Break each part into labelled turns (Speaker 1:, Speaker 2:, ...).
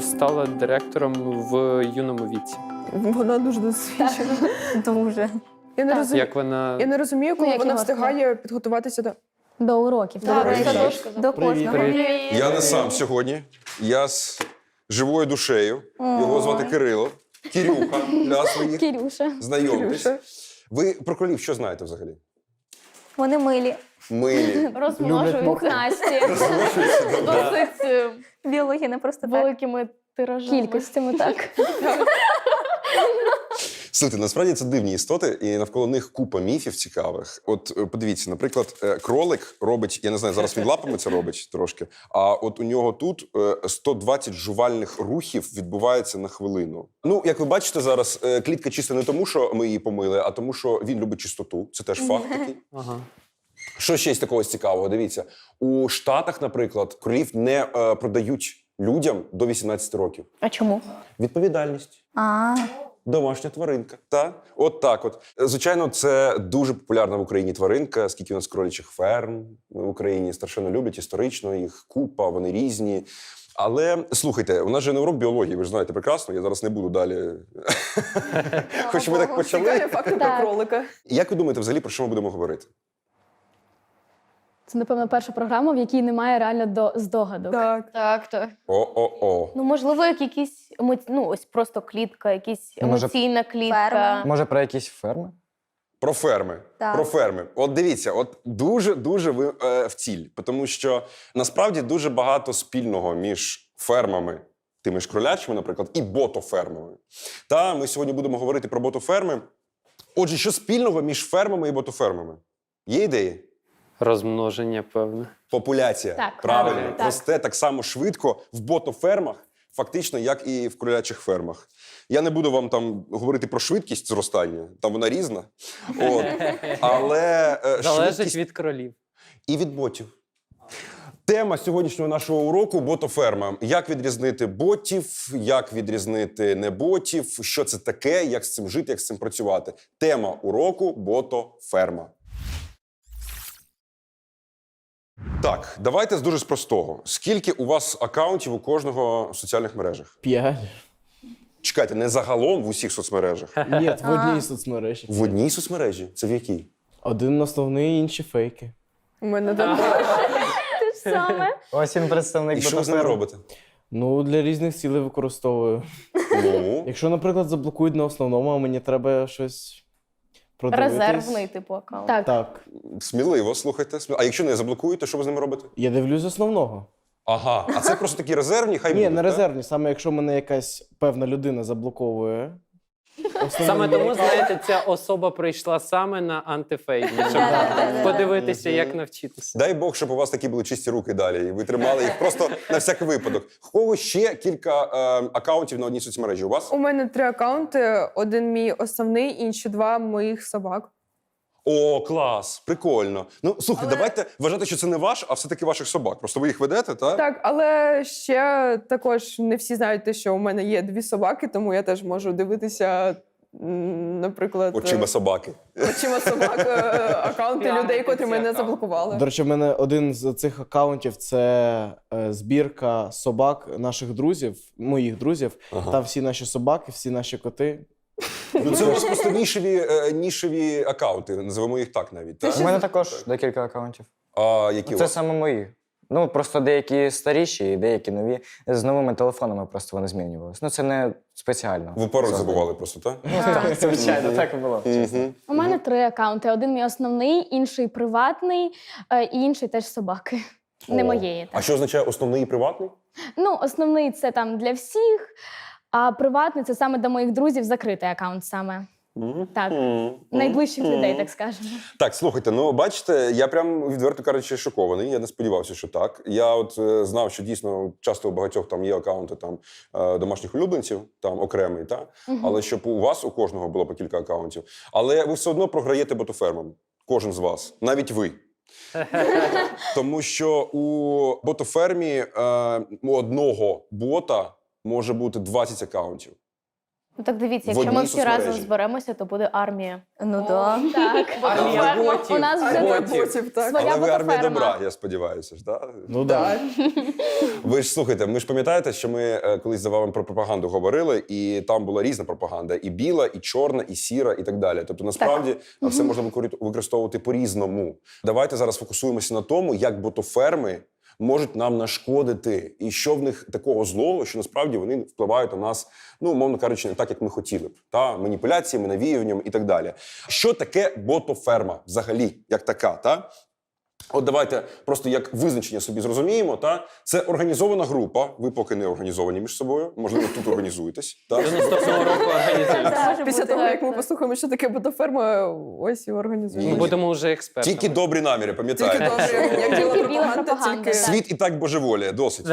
Speaker 1: стала директором в юному віці.
Speaker 2: Вона дуже досвідчена.
Speaker 3: Дуже.
Speaker 2: Я не
Speaker 3: Так.
Speaker 2: розумію.
Speaker 1: Як вона
Speaker 2: Я не розумію, коли
Speaker 3: Ну, як
Speaker 2: вона
Speaker 3: його
Speaker 2: встигає підготуватися до.
Speaker 3: До уроків.
Speaker 4: Так,
Speaker 3: до,
Speaker 4: привіт.
Speaker 3: до, до
Speaker 5: Привіт.
Speaker 3: кожного.
Speaker 1: Привіт.
Speaker 4: Я не сам сьогодні. Я з живою душею. Його звати Кирило. Кирюха для своїх.
Speaker 3: Кірюша.
Speaker 4: Знайомтесь.
Speaker 2: Кирюша.
Speaker 4: Ви про кролів що знаєте взагалі?
Speaker 3: Вони милі,
Speaker 4: Милі.
Speaker 6: розмножуються
Speaker 3: пухнасті,
Speaker 6: досить е,
Speaker 3: не просто так.
Speaker 6: великими тиражами.
Speaker 3: Кількостями так.
Speaker 4: Слухайте, насправді це дивні істоти, і навколо них купа міфів цікавих. От е, подивіться, наприклад, е, кролик робить, я не знаю, зараз він лапами це робить трошки. А от у нього тут е, 120 жувальних рухів відбувається на хвилину. Ну, як ви бачите, зараз е, клітка чиста не тому, що ми її помили, а тому, що він любить чистоту. Це теж факт такий.
Speaker 1: ага.
Speaker 4: Що ще з такого цікавого? Дивіться, у Штатах, наприклад, кролів не е, продають людям до 18 років.
Speaker 3: А чому?
Speaker 4: Відповідальність.
Speaker 3: А,
Speaker 4: Домашня тваринка. Та? От так от. Звичайно, це дуже популярна в Україні тваринка, скільки у нас кролічих ферм в Україні страшенно люблять історично, їх купа, вони різні. Але слухайте, у нас же не урок біології, ви ж знаєте прекрасно, я зараз не буду далі. Хоч ми так почали.
Speaker 2: факти про кролика.
Speaker 4: Як ви думаєте, взагалі про що ми будемо говорити?
Speaker 7: Це, напевно, перша програма, в якій немає реально до здогадок.
Speaker 2: Так.
Speaker 6: Так, так.
Speaker 4: О-о-о.
Speaker 6: Ну, можливо, як якісь емо... ну, ось просто клітка, якісь
Speaker 5: Може,
Speaker 6: емоційна клітка.
Speaker 3: ферма.
Speaker 5: Може, про якісь ферми?
Speaker 4: Про ферми.
Speaker 3: Так.
Speaker 4: Про ферми. От дивіться, от дуже дуже ви е, в ціль, тому що насправді дуже багато спільного між фермами, тими ж кролячими, наприклад, і ботофермами. Та ми сьогодні будемо говорити про ботоферми. Отже, що спільного між фермами і ботофермами? Є ідеї?
Speaker 1: Розмноження, певне.
Speaker 4: Популяція
Speaker 7: Так,
Speaker 4: правильно
Speaker 7: правильно, так.
Speaker 4: росте так само швидко в ботофермах, фактично, як і в кролячих фермах. Я не буду вам там говорити про швидкість зростання, там вона різна. От. Але е,
Speaker 1: Залежить
Speaker 4: швидкість
Speaker 1: від кролів.
Speaker 4: і від ботів. Тема сьогоднішнього нашого уроку ботоферма. Як відрізнити ботів, як відрізнити не ботів, що це таке, як з цим жити, як з цим працювати. Тема уроку ботоферма. Так, давайте з дуже з простого. Скільки у вас акаунтів у кожного в соціальних мережах?
Speaker 5: П'ять.
Speaker 4: Чекайте, не загалом в усіх соцмережах.
Speaker 5: Ні, в одній соцмережі.
Speaker 4: В одній соцмережі? Це в якій?
Speaker 5: Один основний, інші фейки.
Speaker 2: У мене там
Speaker 3: те ж саме.
Speaker 5: Ось він представник
Speaker 4: І що ви з ними робите?
Speaker 5: Ну, для різних цілей використовую.
Speaker 4: Ну,
Speaker 5: Якщо, наприклад, заблокують на основному, а мені треба щось продивитись.
Speaker 6: Резервний типу аккаунт.
Speaker 7: Так,
Speaker 5: Так.
Speaker 4: сміливо, слухайте. сміливо. А якщо не заблокують, то що ви з ними робите?
Speaker 5: Я дивлюсь основного.
Speaker 4: Ага, а це просто такі резервні, хай
Speaker 5: Ні,
Speaker 4: будуть,
Speaker 5: не
Speaker 4: так?
Speaker 5: резервні. Саме якщо мене якась певна людина заблоковує.
Speaker 1: Саме тому, знаєте, ця особа прийшла саме на антифейк, щоб подивитися, як навчитися.
Speaker 4: Дай Бог, щоб у вас такі були чисті руки далі, і ви тримали їх просто на всякий випадок. Кого ще кілька е, акаунтів на одній соцмережі? У вас?
Speaker 2: у мене три акаунти: один мій основний, інші два моїх собак.
Speaker 4: О, клас! Прикольно. Ну слухай,
Speaker 2: Але-
Speaker 4: давайте вважати, що це не ваш, а все-таки ваших собак. Просто ви їх ведете, так?
Speaker 2: Так, але ще також не всі знають те, що у мене є дві собаки, тому я теж можу дивитися, наприклад,
Speaker 4: Очима собаки.
Speaker 2: очима собак, е, акаунти людей, котрі мене заблокували.
Speaker 5: До речі, в мене один з цих акаунтів це е, збірка собак наших друзів, моїх друзів.
Speaker 4: Ага.
Speaker 5: Там всі наші собаки, всі наші коти.
Speaker 4: Ну це у вас просто нішеві, е, нішеві акаунти, називаємо їх так навіть. Так?
Speaker 8: У мене також декілька акаунтів.
Speaker 4: А які у
Speaker 8: Це
Speaker 4: вас?
Speaker 8: саме мої. Ну, просто деякі старіші, і деякі нові. З новими телефонами просто вони змінювалися. Ну, це не спеціально.
Speaker 4: Ви пароль забували просто, так?
Speaker 8: Ну, так, звичайно, так і було. чесно.
Speaker 7: У мене три акаунти: один мій основний, інший приватний, е, і інший теж собаки. Не
Speaker 4: О.
Speaker 7: моєї.
Speaker 4: А що означає основний і приватний?
Speaker 7: Ну, основний це там для всіх, а приватний це саме до моїх друзів закритий акаунт саме. Так. Найближчих людей, так скажемо.
Speaker 4: Так, слухайте, ну бачите, я прям відверто кажучи, шокований. Я не сподівався, що так. Я от е, знав, що дійсно часто у багатьох там є акаунти там е, домашніх улюбленців, там окремий, та але щоб у вас у кожного було по кілька акаунтів. Але ви все одно програєте ботофермам. Кожен з вас, навіть ви. Тому що у ботофермі е, у одного бота може бути 20 акаунтів.
Speaker 6: Ну так дивіться,
Speaker 4: В
Speaker 6: якщо ми
Speaker 4: одній
Speaker 6: всі разом зберемося, то буде армія.
Speaker 3: Ну так.
Speaker 7: Так.
Speaker 1: Армія ботів.
Speaker 7: У нас вже
Speaker 2: Армія
Speaker 1: ботів.
Speaker 2: ботів, так.
Speaker 7: Своя
Speaker 4: Але ви армія
Speaker 7: ботоферма.
Speaker 4: добра, я сподіваюся ж, так?
Speaker 5: Ну так.
Speaker 4: Ви ж слухайте, ми ж пам'ятаєте, що ми е, колись з вами про пропаганду говорили, і там була різна пропаганда: і біла, і чорна, і сіра, і так далі. Тобто, насправді все можна викорі- використовувати по-різному. Давайте зараз фокусуємося на тому, як ботоферми можуть нам нашкодити, і що в них такого злого, що насправді вони впливають на нас, ну мовно кажучи, не так, як ми хотіли б. Та маніпуляціями, навіюванням і так далі. Що таке ботоферма взагалі, як така? Та? От давайте просто як визначення собі зрозуміємо. Та це організована група. Ви поки не організовані між собою. Можливо, тут організуєтесь. Та
Speaker 1: наступного року організуємо.
Speaker 2: Після того, як ми послухаємо, що таке ферма, ось і
Speaker 1: Ми будемо вже експертами.
Speaker 4: тільки добрі наміри, пам'ятаєте?
Speaker 7: Тільки добрі,
Speaker 2: пропаганда,
Speaker 7: пропаганда,
Speaker 2: тільки.
Speaker 4: Світ і так божеволіє, досить.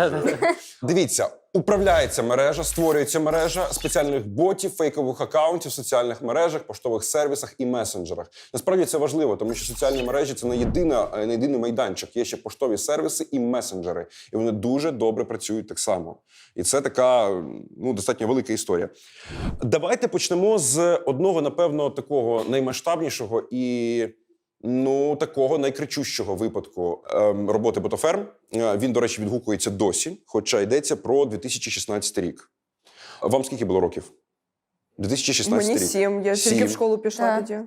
Speaker 4: Дивіться, управляється мережа, створюється мережа спеціальних ботів, фейкових акаунтів соціальних мережах, поштових сервісах і месенджерах. Насправді це важливо, тому що соціальні мережі це не єдина, е, не єдиний майданчик. Є ще поштові сервіси і месенджери, і вони дуже добре працюють так само. І це така ну достатньо велика історія. Давайте почнемо з одного, напевно, такого наймасштабнішого і. Ну, такого найкричущого випадку ем, роботи ботоферм. Е, Він, до речі, відгукується досі, хоча йдеться про 2016 рік. Вам скільки було років? 2016
Speaker 2: мені
Speaker 4: рік.
Speaker 2: сім. Я тільки в школу пішла
Speaker 3: Так.
Speaker 2: тоді.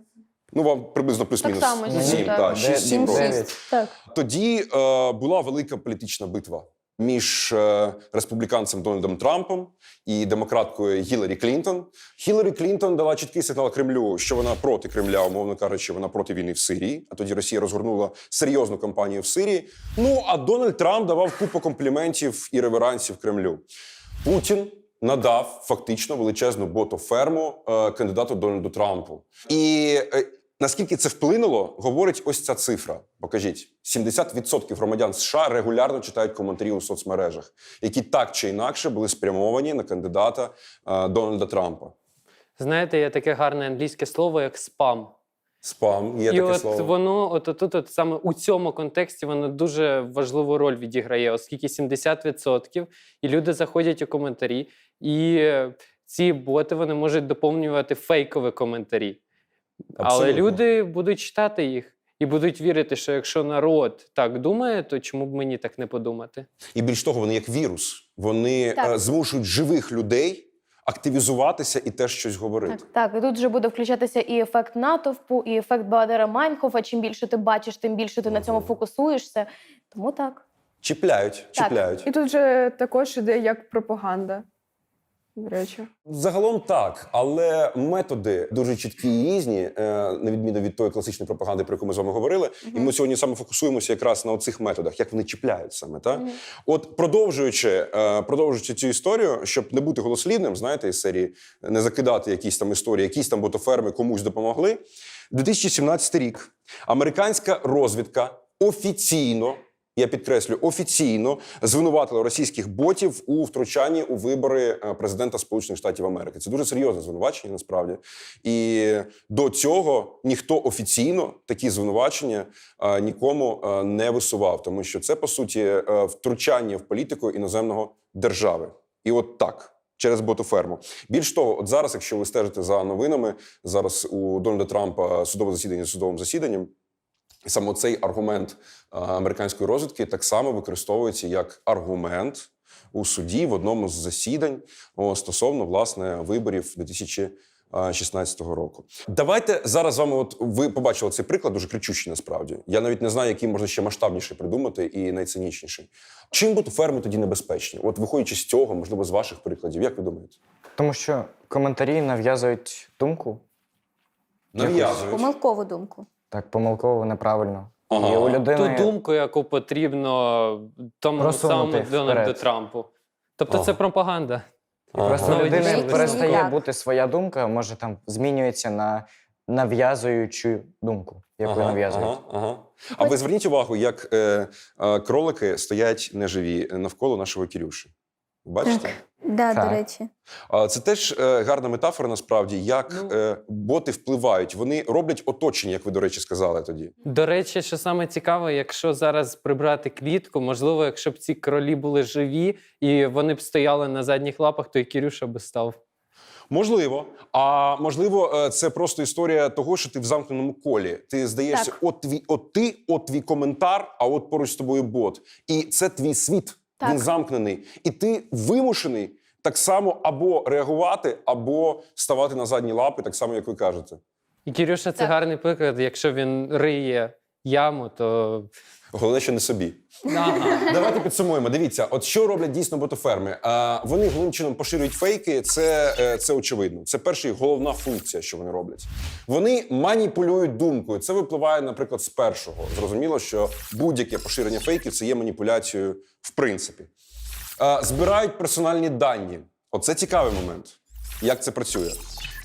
Speaker 4: Ну, вам приблизно плюс-мінус
Speaker 6: Так само,
Speaker 4: сім,
Speaker 6: сім,
Speaker 4: так,
Speaker 6: так.
Speaker 4: шість, сім років.
Speaker 8: дев'ять.
Speaker 3: Так.
Speaker 4: Тоді е, була велика політична битва між е, республіканцем Дональдом Трампом і демократкою Гіларі Клінтон. Гіларі Клінтон дала чіткий сигнал Кремлю, що вона проти Кремля, умовно кажучи, вона проти війни в Сирії. А тоді Росія розгорнула серйозну кампанію в Сирії. Ну а Дональд Трамп давав купу компліментів і реверансів Кремлю. Путін надав фактично величезну ботоферму е, кандидату Дональду Трампу. І е, наскільки це вплинуло, говорить ось ця цифра. Покажіть: 70% громадян США регулярно читають коментарі у соцмережах, які так чи інакше були спрямовані на кандидата е, Дональда Трампа.
Speaker 1: Знаєте, є таке гарне англійське слово, як спам.
Speaker 4: Спам є
Speaker 1: і
Speaker 4: таке
Speaker 1: от
Speaker 4: слово.
Speaker 1: воно, от тут, от саме у цьому контексті, воно дуже важливу роль відіграє, оскільки 70% і люди заходять у коментарі, і е, ці боти вони можуть доповнювати фейкові коментарі. Але люди будуть читати їх і будуть вірити, що якщо народ так думає, то чому б мені так не подумати?
Speaker 4: І більш того, вони як вірус. Вони
Speaker 7: Так.
Speaker 4: е, змушують живих людей активізуватися і теж щось говорити.
Speaker 6: Так, так, і тут вже буде включатися і ефект натовпу, і ефект Бадера Майнхофа. Чим більше ти бачиш, тим більше ти на цьому фокусуєшся. Тому так.
Speaker 4: Чіпляють,
Speaker 6: Так.
Speaker 4: чіпляють.
Speaker 2: І тут же також іде як пропаганда. До речі.
Speaker 4: Загалом так, але методи дуже чіткі і різні, е, на відміну від тої класичної пропаганди, про яку ми з вами говорили. І ми сьогодні саме фокусуємося якраз на цих методах, як вони чіпляють саме. Так? От продовжуючи, е, продовжуючи цю історію, щоб не бути голослівним, знаєте, із серії не закидати якісь там історії, якісь там ботоферми комусь допомогли. 2017 рік американська розвідка офіційно. Я підкреслю офіційно звинуватила російських ботів у втручанні у вибори е, президента Сполучених Штатів Америки. Це дуже серйозне звинувачення, насправді. І до цього ніхто офіційно такі звинувачення е, нікому е, не висував, тому що це по суті втручання в політику іноземного держави. І от так. Через ботоферму. Більш того, от зараз, якщо ви стежите за новинами, зараз у Дональда Трампа судове засідання судовим засіданням. І саме цей аргумент е, американської розвідки так само використовується як аргумент у суді в одному з засідань стосовно власне виборів 2016 року. Давайте зараз з вами. От ви побачили цей приклад, дуже кричущий насправді. Я навіть не знаю, який можна ще масштабніший придумати і найцинічніший. Чим будуть ферми тоді небезпечні? От виходячи з цього, можливо, з ваших прикладів, як ви думаєте?
Speaker 8: Тому що коментарі нав'язують думку,
Speaker 4: Нав'язують.
Speaker 3: Помилкову думку.
Speaker 8: Так помилково, неправильно.
Speaker 4: Ага.
Speaker 8: І у
Speaker 1: Ту думку, яку потрібно тому
Speaker 8: Просунути
Speaker 1: самому Дональду
Speaker 8: вперед.
Speaker 1: Трампу. Тобто це пропаганда.
Speaker 8: просто
Speaker 1: Ага.
Speaker 8: у людини
Speaker 1: Якісь
Speaker 8: перестає
Speaker 3: так.
Speaker 8: бути своя думка, може там змінюється на нав'язуючу думку, яку нав'язують.
Speaker 4: Ага, ага. А ви зверніть увагу, як е, е, кролики стоять неживі навколо нашого Кірюші. Бачите?
Speaker 3: Да,
Speaker 8: Так.
Speaker 3: до речі.
Speaker 4: А Це теж е, гарна метафора, насправді, як
Speaker 1: Ну.
Speaker 4: е, боти впливають. Вони роблять оточення, як ви, до речі, сказали тоді.
Speaker 1: До речі, що саме цікаве, якщо зараз прибрати клітку, можливо, якщо б ці кролі були живі і вони б стояли на задніх лапах, то і Кірюша би став.
Speaker 4: Можливо. А можливо, е, це просто історія того, що ти в замкненому колі. Ти здаєшся,
Speaker 7: Так.
Speaker 4: от твій, от ти, от твій коментар, а от поруч з тобою бот. І це твій світ.
Speaker 7: Так.
Speaker 4: Він замкнений. І ти вимушений так само або реагувати, або ставати на задні лапи, так само, як ви кажете.
Speaker 1: І Кірюша, це
Speaker 7: Так.
Speaker 1: гарний приклад. Якщо він риє яму, то
Speaker 4: Головне, що не собі.
Speaker 1: ага.
Speaker 4: Давайте підсумуємо. Дивіться, от що роблять дійсно ботоферми. А, вони головним чином поширюють фейки. Це, е, це очевидно. Це перша і головна функція, що вони роблять. Вони маніпулюють думкою. Це випливає, наприклад, з першого. Зрозуміло, що будь-яке поширення фейків це є маніпуляцією в принципі. А, збирають персональні дані. Оце цікавий момент. Як це працює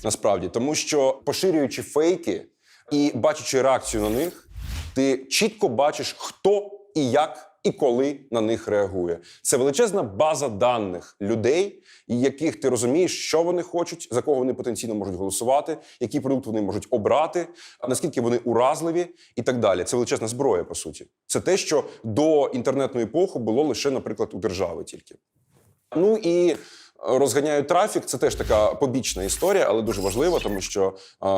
Speaker 4: насправді, тому що поширюючи фейки і бачачи реакцію на них, ти чітко бачиш, хто і як. І коли на них реагує, це величезна база даних людей, яких ти розумієш, що вони хочуть, за кого вони потенційно можуть голосувати, який продукт вони можуть обрати, наскільки вони уразливі, і так далі. Це величезна зброя, по суті. Це те, що до інтернетної епохи було лише, наприклад, у держави тільки. Ну і розганяють трафік. Це теж така побічна історія, але дуже важлива, тому що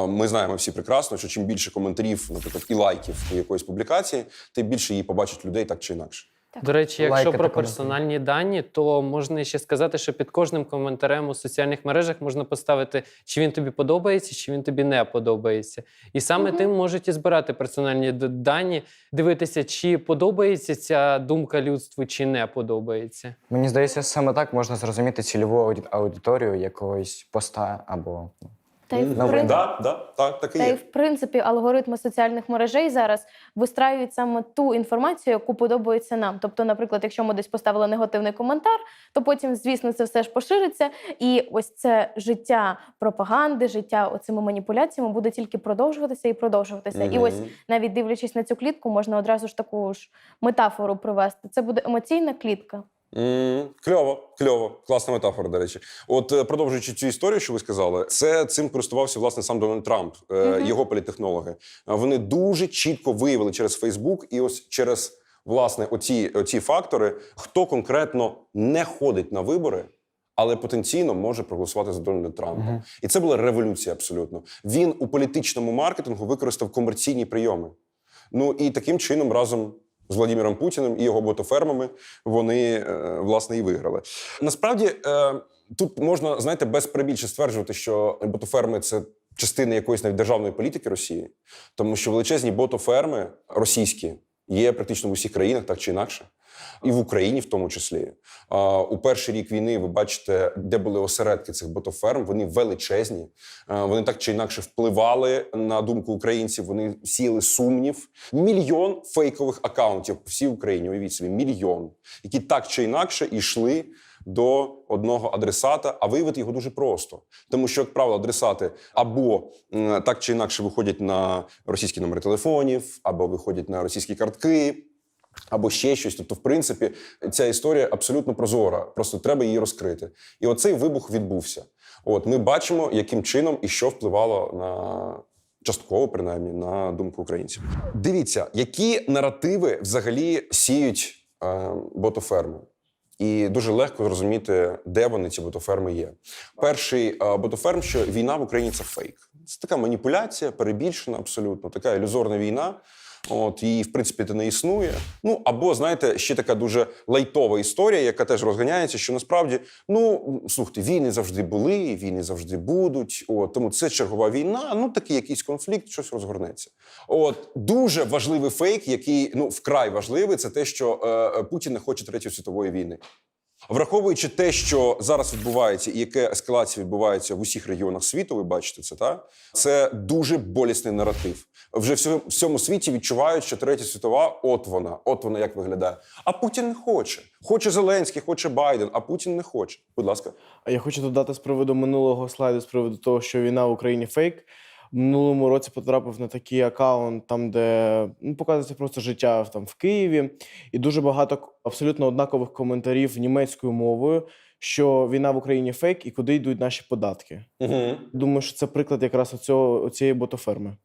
Speaker 4: ми знаємо всі прекрасно, що чим більше коментарів, наприклад, і лайків у якоїсь публікації, тим більше її побачать людей так чи інакше.
Speaker 1: До речі, якщо
Speaker 8: Лайкати
Speaker 1: про персональні дані, то можна ще сказати, що під кожним коментарем у соціальних мережах можна поставити, чи він тобі подобається, чи він тобі не подобається. І саме
Speaker 7: Мгм.
Speaker 1: тим можуть і збирати персональні дані, дивитися, чи подобається ця думка людству, чи не подобається.
Speaker 8: Мені здається, саме так можна зрозуміти цільову ауді- аудиторію якогось поста або ну,
Speaker 7: Та й в
Speaker 8: Новин.
Speaker 4: Да, да, так, так і
Speaker 6: Та й в принципі алгоритми соціальних мережей зараз вистраюють саме ту інформацію, яку подобається нам. Тобто, наприклад, якщо ми десь поставили негативний коментар, то потім, звісно, це все ж пошириться, і ось це життя пропаганди, життя оцими маніпуляціями буде тільки продовжуватися і продовжуватися. І ось навіть дивлячись на цю клітку, можна одразу ж таку ж метафору привести. Це буде емоційна клітка.
Speaker 4: Кльово, кльово, класна метафора, до речі. От е, продовжуючи цю історію, що ви сказали, це цим користувався власне сам Дональд Трамп, е, його політтехнологи. Е, Вони дуже чітко виявили через Фейсбук і ось через власне оці, оці фактори, хто конкретно не ходить на вибори. Але потенційно може проголосувати за Дональда Трампа,
Speaker 8: Мгм.
Speaker 4: і це була революція абсолютно. Він у політичному маркетингу використав комерційні прийоми. Ну і таким чином разом з Владимиром Путіним і його ботофермами вони е, власне і виграли. Насправді е, тут можна знаєте без прибільше стверджувати, що ботоферми це Частини якоїсь навіть державної політики Росії, тому що величезні ботоферми російські є практично в усіх країнах, так чи інакше. І в Україні, в тому числі, у перший рік війни ви бачите, де були осередки цих ботоферм. Вони величезні. Вони так чи інакше впливали на думку українців. Вони сіяли сумнів. Мільйон фейкових акаунтів по всій Україні. Уявіть собі, мільйон, які так чи інакше йшли до одного адресата, а виявити його дуже просто, тому що, як правило, адресати або так чи інакше виходять на російські номери телефонів, або виходять на російські картки. Або ще щось. Тобто, в принципі, ця історія абсолютно прозора. Просто треба її розкрити. І оцей вибух відбувся. От ми бачимо, яким чином і що впливало на частково, принаймні, на думку українців. Дивіться, які наративи взагалі сіють е, ботоферми. І дуже легко зрозуміти, де вони ці ботоферми є. Перший е, ботоферм, що війна в Україні це фейк. Це така маніпуляція, перебільшена абсолютно, така ілюзорна війна. От її, в принципі, не існує. Ну або знаєте, ще така дуже лайтова історія, яка теж розганяється, що насправді, ну слухайте, війни завжди були, війни завжди будуть. От тому це чергова війна. Ну такий якийсь конфлікт, щось розгорнеться. От дуже важливий фейк, який ну вкрай важливий, це те, що е, Путін не хоче третьої світової війни. Враховуючи те, що зараз відбувається, і яке ескалація відбувається в усіх регіонах світу, ви бачите це, та це дуже болісний наратив. Вже в всьому- світі відчувають, що третя світова, от вона, от вона як виглядає. А Путін не хоче. Хоче Зеленський, хоче Байден, а Путін не хоче. Будь ласка.
Speaker 5: А я хочу додати з приводу минулого слайду, з приводу того, що війна в Україні фейк. Минулому році потрапив на такий аккаунт, там, де ну, показується просто життя там, в Києві, і дуже багато абсолютно однакових коментарів німецькою мовою, що війна в Україні фейк і куди йдуть наші податки.
Speaker 4: Угу.
Speaker 5: Думаю, що це приклад якраз оцього, оцієї ботоферми.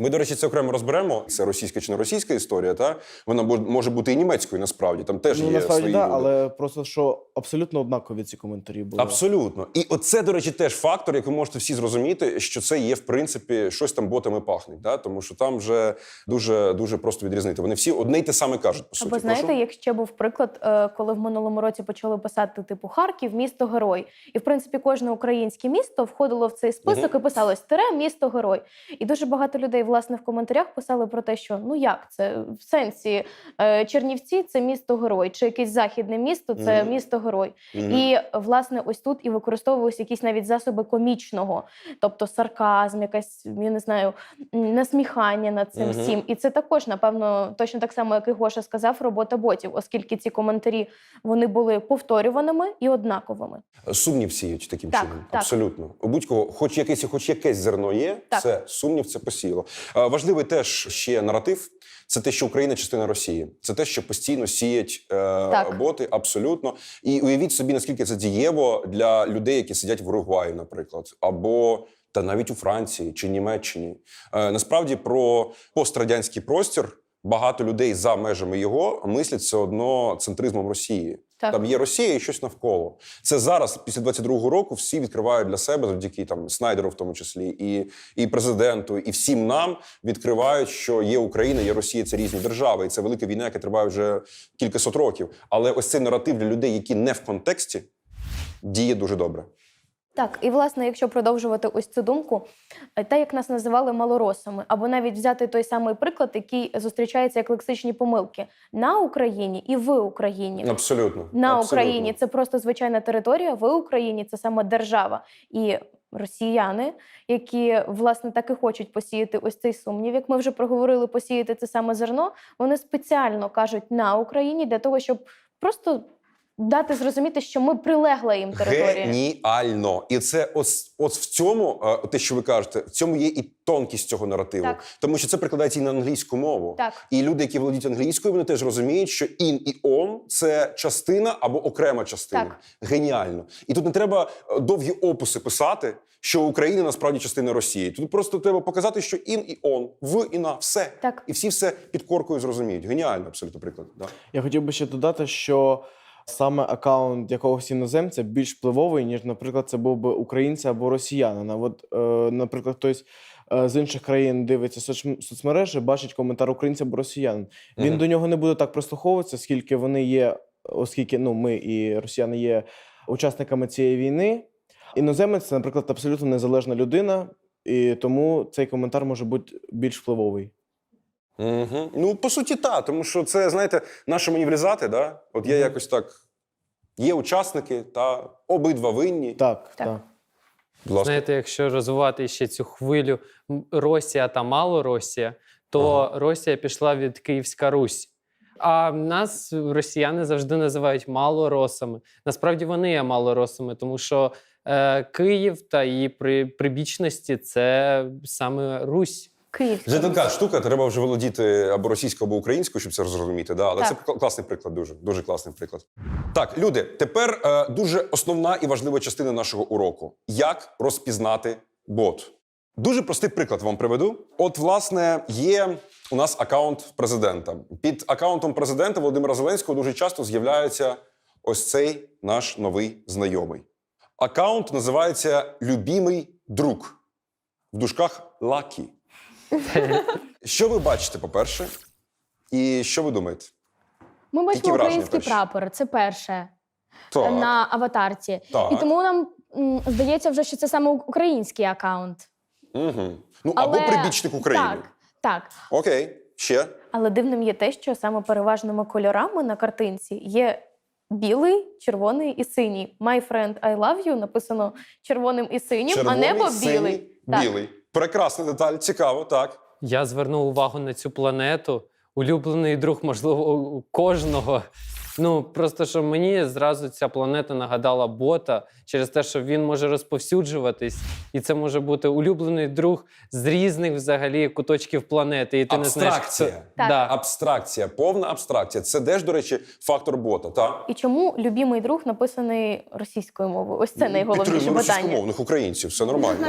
Speaker 4: Ми, до речі, це окремо розберемо. Це російська чи не російська історія, та вона може бути і німецькою насправді. Там теж
Speaker 5: Ну,
Speaker 4: є
Speaker 5: насправді,
Speaker 4: свої
Speaker 5: да,
Speaker 4: люди.
Speaker 5: але просто що абсолютно однакові ці коментарі були.
Speaker 4: Абсолютно. І оце, до речі, теж фактор, який можете всі зрозуміти, що це є, в принципі, щось там ботами пахнуть. Да? Тому що там вже дуже дуже просто відрізнити. Вони всі одне й те саме кажуть, по суті.
Speaker 6: Або знаєте,
Speaker 4: Прошу?
Speaker 6: як ще був приклад, е, коли в минулому році почали писати типу Харків, місто герой. І в принципі кожне українське місто входило в цей список і писалось тире місто герой. І дуже багато людей власне в коментарях писали про те, що ну як це в сенсі е, Чернівці це місто герой, чи якесь західне місто це
Speaker 4: Мгм.
Speaker 6: місто герой.
Speaker 4: Мгм.
Speaker 6: І власне ось тут і використовувалися якісь навіть засоби комічного, тобто сарказм, якась я не знаю, насміхання над цим
Speaker 4: Мгм.
Speaker 6: всім. І це також, напевно, точно так само, як і Гоша сказав, робота ботів, оскільки ці коментарі вони були повторюваними і однаковими.
Speaker 4: Сумнів сіють таким
Speaker 6: Так,
Speaker 4: чином.
Speaker 6: так.
Speaker 4: Абсолютно. У будь-кого, хоч якесь, хоч якесь зерно є,
Speaker 6: Так.
Speaker 4: все, сумнів це посіяло. Е, Важливий теж ще наратив. Це те, що Україна частина Росії. Це те, що постійно сіять е, боти, абсолютно. І уявіть собі, наскільки це дієво для людей, які сидять в Уругваї, наприклад, або та навіть у Франції чи Німеччині. Е, насправді про пострадянський простір багато людей за межами його мислять все одно центризмом Росії.
Speaker 6: Так.
Speaker 4: Там є Росія і щось навколо. Це зараз, після 22-го року, всі відкривають для себе завдяки там Снайдеру, в тому числі, і, і президенту, і всім нам відкривають, що є Україна, є Росія, це різні держави, і це велика війна, яка триває вже кількасот років. Але ось цей наратив для людей, які не в контексті, діє дуже добре.
Speaker 6: Так, і власне, якщо продовжувати ось цю думку, е, те, як нас називали малоросами, або навіть взяти той самий приклад, який зустрічається як лексичні помилки на Україні і в Україні.
Speaker 4: Абсолютно
Speaker 6: На
Speaker 4: Абсолютно.
Speaker 6: Україні це просто звичайна територія, в Україні це саме держава. І росіяни, які власне так і хочуть посіяти ось цей сумнів, як ми вже проговорили, посіяти це саме зерно, вони спеціально кажуть на Україні для того, щоб просто дати зрозуміти, що ми прилегла їм територія.
Speaker 4: Геніально. І це ось, ось в цьому, е, те, що ви кажете, в цьому є і тонкість цього наративу.
Speaker 6: Так.
Speaker 4: Тому що це прикладається і на англійську мову.
Speaker 6: Так.
Speaker 4: І люди, які володіють англійською, вони теж розуміють, що ін і он це частина або окрема частина.
Speaker 6: Так.
Speaker 4: Геніально. І тут не треба е, довгі описи писати, що Україна насправді частина Росії. Тут просто треба показати, що ін і он, в і на все.
Speaker 6: Так.
Speaker 4: І всі все під коркою зрозуміють. Геніально, абсолютно приклад. Да.
Speaker 5: Я хотів би ще додати, що саме аккаунт якогось іноземця більш впливовий, ніж, наприклад, це був би українця або росіянина. От, е, наприклад, хтось е, з інших країн дивиться соц- соцмережі, бачить коментар українця або росіянин. Він
Speaker 4: Мгм.
Speaker 5: до нього не буде так прислуховуватися, скільки вони є, оскільки ну, ми і росіяни є учасниками цієї війни. Іноземець, це, наприклад, абсолютно незалежна людина, і тому цей коментар може бути більш впливовий.
Speaker 4: Угу. Ну, по суті, так, тому що це, знаєте, наші манівризати, да? От є якось так. Є учасники, та обидва винні.
Speaker 5: Так,
Speaker 6: Так.
Speaker 5: так.
Speaker 1: Знаєте, якщо розвивати ще цю хвилю Росія та Малоросія, то Росія пішла від Київська Русь. А нас росіяни завжди називають малоросами. Насправді вони є малоросами, тому що е, Київ та її при, прибічності це саме Русь.
Speaker 6: Київська.
Speaker 4: Це така штука, треба вже володіти або російською, або українською, щоб це зрозуміти. Да? Але
Speaker 6: Так.
Speaker 4: це класний приклад, дуже, дуже класний приклад. Так, люди, тепер е, дуже основна і важлива частина нашого уроку: як розпізнати бот. Дуже простий приклад вам приведу. От, власне, є у нас акаунт президента. Під акаунтом президента Володимира Зеленського дуже часто з'являється ось цей наш новий знайомий. Акаунт називається Любімий друг в дужках Лакі. Що ви бачите, по-перше, і що ви думаєте?
Speaker 7: Ми бачимо
Speaker 4: враження
Speaker 7: український
Speaker 4: перші?
Speaker 7: прапор, це перше
Speaker 4: Так,
Speaker 7: на аватарці.
Speaker 4: Так.
Speaker 7: І тому нам м, здається вже, що це саме український акаунт.
Speaker 4: Угу. Ну,
Speaker 7: Але...
Speaker 4: або прибічник України.
Speaker 7: Так, так.
Speaker 4: Окей, ще.
Speaker 6: Але дивним є те, що саме переважними кольорами на картинці є білий, червоний і синій. My friend, I love you написано червоним і синім,
Speaker 4: Червоний,
Speaker 6: а небо
Speaker 4: синій,
Speaker 6: білий. Так.
Speaker 4: білий. Прекрасна деталь, цікаво, так.
Speaker 1: Я звернув увагу на цю планету. Улюблений друг, можливо, кожного. Ну просто що мені зразу ця планета нагадала бота через те, що він може розповсюджуватись, і це може бути улюблений друг з різних взагалі куточків планети. І ти не знаєш,
Speaker 4: Абстракція.
Speaker 1: хто...
Speaker 6: Так.
Speaker 1: Да.
Speaker 4: Абстракція, повна абстракція. Це теж, до речі, фактор бота. Так?
Speaker 6: І чому любімий друг написаний російською мовою? Ось це найголовніше
Speaker 4: Підтримуємо
Speaker 6: питання.
Speaker 4: російськомовних українців, все нормально.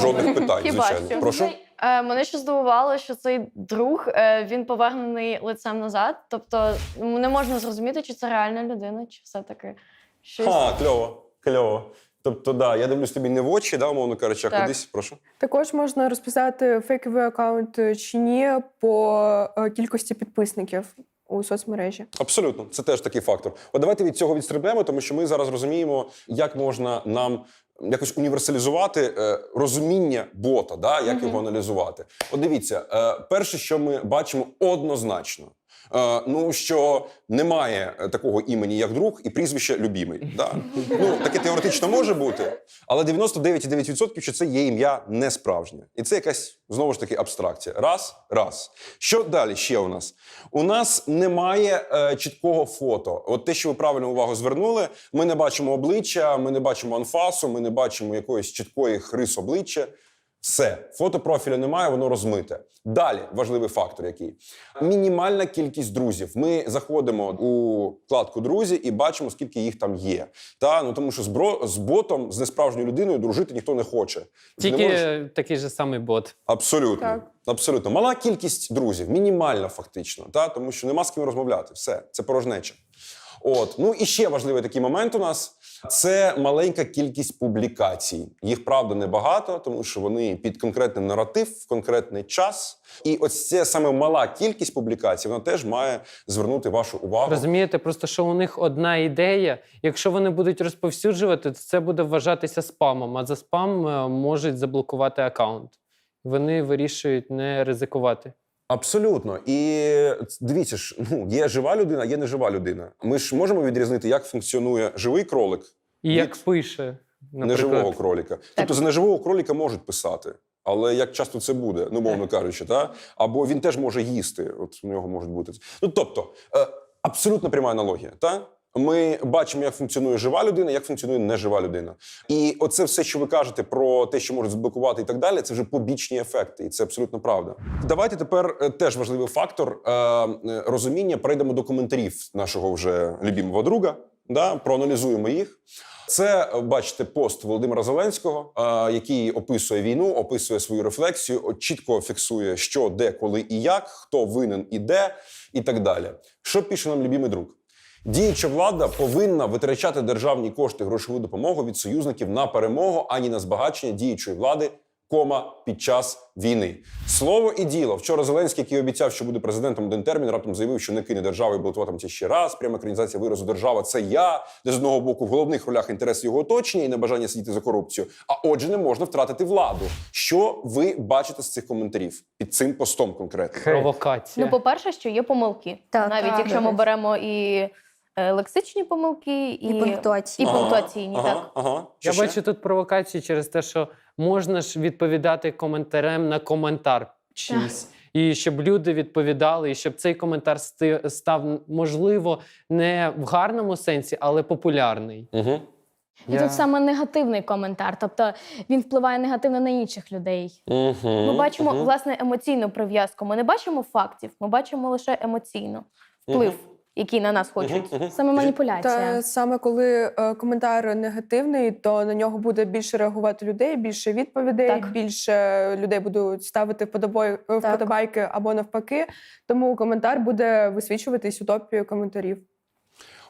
Speaker 4: Жодних питань, звичайно. Прошу.
Speaker 9: Е, мене ще здивувало, що цей друг е, він повернений лицем назад. Тобто м, не можна зрозуміти, чи це реальна людина, чи все-таки щось.
Speaker 4: Ха, кльово, кльово. Тобто, да, я дивлюсь тобі не в очі, да, умовно кажучи, а кудись, прошу.
Speaker 2: Також можна розписати фейковий аккаунт е, чи ні по кількості підписників у соцмережі.
Speaker 4: Абсолютно, це теж такий фактор. От давайте від цього відстрибнемо, тому що ми зараз розуміємо, як можна нам якось універсалізувати е, розуміння бота, да, як його аналізувати. От дивіться, е, перше, що ми бачимо однозначно. Е, ну що немає е, такого імені, як друг, і прізвище любімий. Да? Ну таке теоретично може бути, але 99,9% що це є ім'я не справжнє. І це якась знову ж таки абстракція. Раз, раз. Що далі ще у нас? У нас немає е, чіткого фото. От те, що ви правильно увагу звернули, ми не бачимо обличчя, ми не бачимо анфасу, ми не бачимо якоїсь чіткої рис обличчя. Все, фото профіля немає, воно розмите. Далі важливий фактор, який мінімальна кількість друзів. Ми заходимо у вкладку друзі і бачимо, скільки їх там є. Та ну тому, що з, бро, з ботом, з несправжньою людиною дружити ніхто не хоче. Ти не
Speaker 1: Тільки
Speaker 4: можеш-
Speaker 1: такий же самий бот.
Speaker 4: Абсолютно.
Speaker 2: Так.
Speaker 4: Абсолютно. Мала кількість друзів, мінімальна фактично, та? тому що нема з ким розмовляти. Все, це порожнеча. От. Ну і ще важливий такий момент у нас це маленька кількість публікацій. Їх правда небагато, тому що вони під конкретний наратив в конкретний час. І ось це саме мала кількість публікацій, вона теж має звернути вашу увагу.
Speaker 1: Розумієте, просто що у них одна ідея. Якщо вони будуть розповсюджувати, то це буде вважатися спамом, а за спам е, можуть заблокувати аккаунт. Вони вирішують не ризикувати.
Speaker 4: Абсолютно. І дивіться ж, ну є жива людина, є нежива людина. Ми ж можемо відрізнити, як функціонує живий кролик
Speaker 1: І як пише, наприклад,
Speaker 4: неживого кроліка. Тобто за неживого кроліка можуть писати. Але як часто це буде, ну мовно кажучи, та або він теж може їсти. От у нього можуть бути ну тобто е, абсолютно пряма аналогія. Та ми бачимо, як функціонує жива людина, як функціонує нежива людина. І оце все, що ви кажете про те, що можуть заблокувати і так далі, це вже побічні ефекти, і це абсолютно правда. Давайте тепер е, теж важливий фактор е, е, розуміння. Перейдемо до коментарів нашого вже любімого друга. Да, проаналізуємо їх. Це е, бачите пост Володимира Зеленського, який описує війну, описує свою рефлексію, чітко фіксує, що, де, коли і як, хто винен і де, і так далі. Що пише нам любимий друг? Діюча влада повинна витрачати державні кошти грошову допомогу від союзників на перемогу, ані на збагачення діючої влади. Кома під час війни слово і діло. Вчора Зеленський, який обіцяв, що буде президентом один термін, раптом заявив, що не кине державу і балотуватиметься ще раз. Пряма екранізація виразу держава це я, де з одного боку в головних ролях інтереси його оточення і небажання сидіти за корупцію. А отже, не можна втратити владу. Що ви бачите з цих коментарів під цим постом конкретно?
Speaker 1: провокація.
Speaker 6: Ну, по-перше, що є помилки.
Speaker 3: Так,
Speaker 6: Навіть
Speaker 3: так.
Speaker 6: якщо ми беремо і лексичні помилки, і,
Speaker 3: І пунктуації.
Speaker 6: і пунктуаційні,
Speaker 4: ага,
Speaker 6: так.
Speaker 4: Ага. Що
Speaker 1: Я
Speaker 4: ще?
Speaker 1: бачу тут провокацію через те, що можна ж відповідати коментарем на коментар чийсь. І щоб люди відповідали, і щоб цей коментар сти- став, можливо, не в гарному сенсі, але популярний.
Speaker 4: Угу.
Speaker 7: І тут саме негативний коментар, тобто він впливає негативно на інших людей.
Speaker 4: Угу.
Speaker 6: Ми бачимо власне емоційну прив'язку. Ми не бачимо фактів, ми бачимо лише емоційно вплив, який на нас хочуть.
Speaker 7: Саме маніпуляція.
Speaker 2: Та саме коли е, коментар негативний, то на нього буде більше реагувати людей, більше відповідей,
Speaker 6: Так.
Speaker 2: більше людей будуть ставити вподобой- е, вподобайки або навпаки. Тому коментар буде висвічуватись у топі коментарів.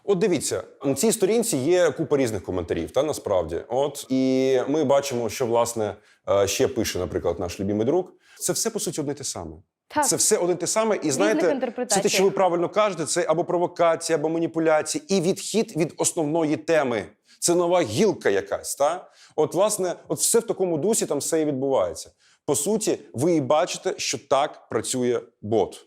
Speaker 4: От дивіться, на цій сторінці є купа різних коментарів, та насправді. От і ми бачимо, що власне е, ще пише, наприклад, наш любимий друг. Це все по суті одне те саме.
Speaker 6: Так.
Speaker 4: Це все одне те саме, і знаєте, це те, що ви правильно кажете, це або провокація, або маніпуляція, і відхід від основної теми. Це нова гілка якась. Та? От, власне, от все в такому дусі там все і відбувається. По суті, ви і бачите, що так працює бот.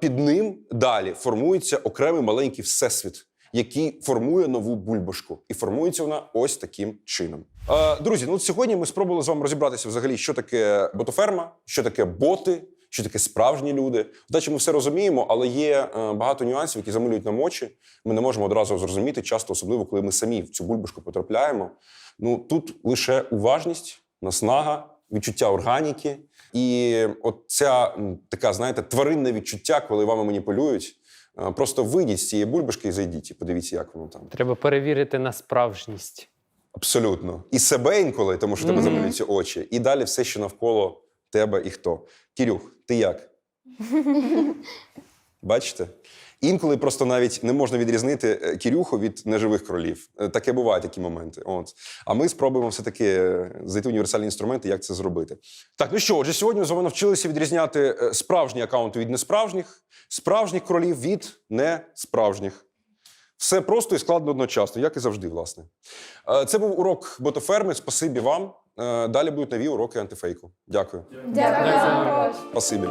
Speaker 4: Під ним далі формується окремий маленький всесвіт, який формує нову бульбашку. І формується вона ось таким чином. Е, Друзі, ну сьогодні ми спробували з вами розібратися взагалі, що таке ботоферма, що таке боти. Що таке справжні люди? Вдачі ми все розуміємо, але є е, багато нюансів, які замилюють нам очі. Ми не можемо одразу зрозуміти, часто, особливо коли ми самі в цю бульбашку потрапляємо. Ну тут лише уважність, наснага, відчуття органіки, і от ця така, знаєте, тваринне відчуття, коли вами маніпулюють. Е, Просто вийдіть з цієї бульбашки і зайдіть, і подивіться, як воно там.
Speaker 1: Треба перевірити на справжність.
Speaker 4: Абсолютно. І себе інколи, тому що тебе замилюються очі, і далі все, що навколо тебе і хто. Кірюх, ти як? Бачите? Інколи просто навіть не можна відрізнити е, Кірюху від неживих кролів. Е, Таке буває такі моменти. От. А ми спробуємо все-таки е, знайти універсальні інструменти, як це зробити. Так, ну що, отже, сьогодні ми з вами навчилися відрізняти справжні акаунти від несправжніх, справжніх кролів від несправжніх. Все просто і складно одночасно, як і завжди, власне. Е, Це був урок ботоферми. Спасибі вам. Е, Далі будуть нові уроки антифейку. Дякую.
Speaker 2: Дякую.
Speaker 4: Спасибі.